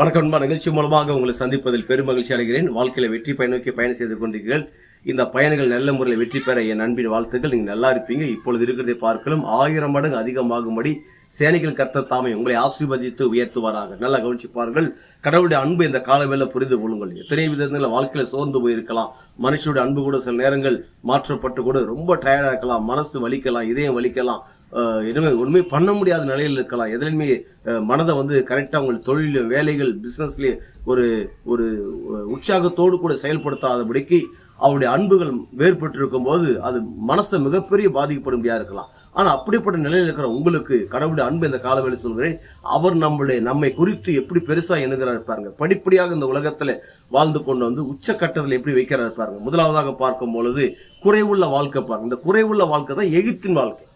வணக்கம் நண்பா. நிகழ்ச்சி மூலமாக உங்களை சந்திப்பதில் பெரும் மகிழ்ச்சி அடைகிறேன். வாழ்க்கையில வெற்றி பயன் நோக்கி பயணம் செய்து கொண்டீர்கள் இந்த பயணங்கள் நல்ல முறையில் வெற்றி பெற என் அன்பின் வாழ்த்துக்கள். நீங்கள் நல்லா இருப்பீங்க. இப்பொழுது இருக்கிறதை பார்க்கலாம் ஆயிரம் மடங்கு அதிகமாகும்படி சேனைகள் கர்த்த தாமே உங்களை ஆசீர்வதித்து உயர்த்துவாராக. நல்லா கவனிச்சுப்பார்கள் கடவுளுடைய அன்பு இந்த காலவேல புரிந்து கொள்ளுங்கள். எத்தனை விதங்களில் வாழ்க்கையில சோர்ந்து போயிருக்கலாம். மனுஷனுடைய அன்பு கூட சில நேரங்கள் மாற்றப்பட்டு கூட ரொம்ப டயர்டா இருக்கலாம். மனசு வலிக்கலாம் இதயம் வலிக்கலாம். அஹ் ஒன்றுமே பண்ண முடியாத நிலையில் இருக்கலாம். எதுலையுமே மனதை வந்து கரெக்டாக உங்கள் தொழில் வேலைகள் பிஸ்னஸ்லேயே ஒரு ஒரு உற்சாகத்தோடு கூட செயல்படுத்தாதபடிக்கு அவருடைய அன்புகள் வேறுபட்டு இருக்கும்போது அது மனசை மிகப்பெரிய பாதிக்கப்படும்படியாக இருக்கலாம். ஆனால் அப்படிப்பட்ட நிலையில் இருக்கிற உங்களுக்கு கடவுளுடைய அன்பு இந்த காலவேளை சொல்கிறேன் அவர் நம்மளுடைய நம்மை குறித்து எப்படி பெருசாக எண்ணுகிறார் பாருங்க. படிப்படியாக இந்த உலகத்தில் வாழ்ந்து கொண்டு வந்து உச்சக்கட்டத்தில் எப்படி வைக்கிறார் பாருங்க. முதலாவதாக பார்க்கும் பொழுது குறைவுள்ள வாழ்க்கை பாருங்க. இந்த குறைவுள்ள வாழ்க்கை தான் எகிப்தின் வாழ்க்கை.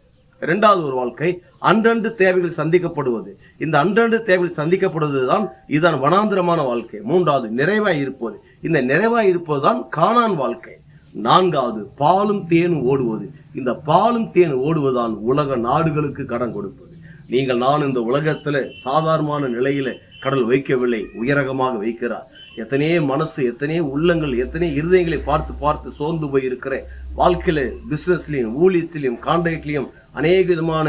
ரெண்டாவது ஒரு வாழ்க்கை அன்றன்று தேவைகள் சந்திக்கப்படுவது. இந்த அன்றன்று தேவைகள் சந்திக்கப்படுவது தான் இதுதான் வனாந்திரமான வாழ்க்கை. மூன்றாவது நிறைவாய் இருப்பது. இந்த நிறைவாய் இருப்பது தான் காணான் வாழ்க்கை. நான்காவது பாலும் தேனும் ஓடுவது. இந்த பாலும் தேன் ஓடுவதுதான் உலக நாடுகளுக்கு கடன் கொடுப்பது. நீங்கள் நான் இந்த உலகத்தில் சாதாரணமான நிலையில் கடல் வைக்கவில்லை உயரகமாக வைக்கிறார். எத்தனையோ மனசு எத்தனையோ உள்ளங்கள் எத்தனையோ இருதயங்களை பார்த்து பார்த்து சோர்ந்து போய் இருக்கிறேன் வாழ்க்கையில் பிசினஸ்லயும் ஊழியத்திலையும் கான்ட்ராக்ட்லையும் அநேக விதமான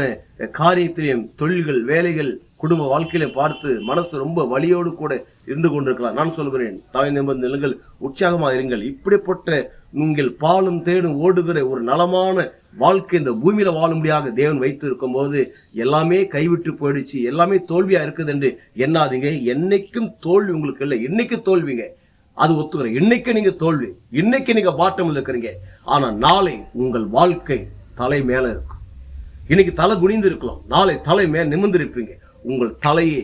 காரியத்திலையும் தொழில்கள் வேலைகள் குடும்ப வாழ்க்கையில பார்த்து மனசு ரொம்ப வலியோடு கூட இருந்து கொண்டிருக்கலாம். நான் சொல்கிறேன் தலை நிமிர்ந்து நிலங்கள் உற்சாகமாக இருங்கள். இப்படிப்பட்ட நீங்கள் பாலும் தேடும் ஓடுகிற ஒரு நலமான வாழ்க்கை இந்த பூமியில வாழும்படியாக தேவன் வைத்து இருக்கும் போது எல்லாமே கைவிட்டு போயிடுச்சு எல்லாமே தோல்வியா இருக்குது என்று எண்ணாதீங்க. என்னைக்கும் தோல்வி உங்களுக்கு இல்லை. என்னைக்கு தோல்விங்க? அது ஒத்துக்கிறேன் இன்னைக்கு நீங்க தோல்வி? இன்னைக்கு நீங்க பாட்டம் இருக்கிறீங்க. ஆனா நாளை உங்கள் வாழ்க்கை தலை மேல இருக்கும். இன்னைக்கு தலை குனிந்து இருக்கலாம். நாளை தலை மேல் நிமிர்ந்திருப்பீங்க. உங்கள் தலையை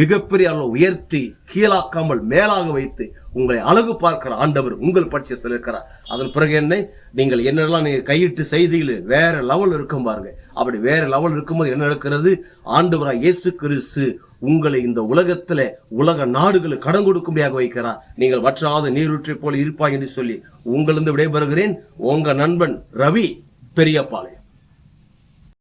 மிகப்பெரிய அளவு உயர்த்தி கீழாக்காமல் மேலாக வைத்து உங்களை அழகு பார்க்கிற ஆண்டவர் உங்கள் பட்சத்தில் இருக்கிறார். அதன் பிறகு என்ன? நீங்கள் என்னெல்லாம் நீங்கள் கையிட்டு செய்தியில் வேற லெவல் இருக்கும் பாருங்க. அப்படி வேற லெவல் இருக்கும்போது என்ன நடக்கிறது? ஆண்டவராக இயேசு கிறிஸ்து உங்களை இந்த உலகத்தில் உலக நாடுகளுக்கு கடன் கொடுக்கும்படியாக வைக்கிறார். நீங்கள் வற்றாத நீரூற்றை போல இருப்பாய் என்று சொல்லி உங்களிருந்து விடைபெறுகிறேன். உங்கள் நண்பன் ரவி பெரியப்பாளையம்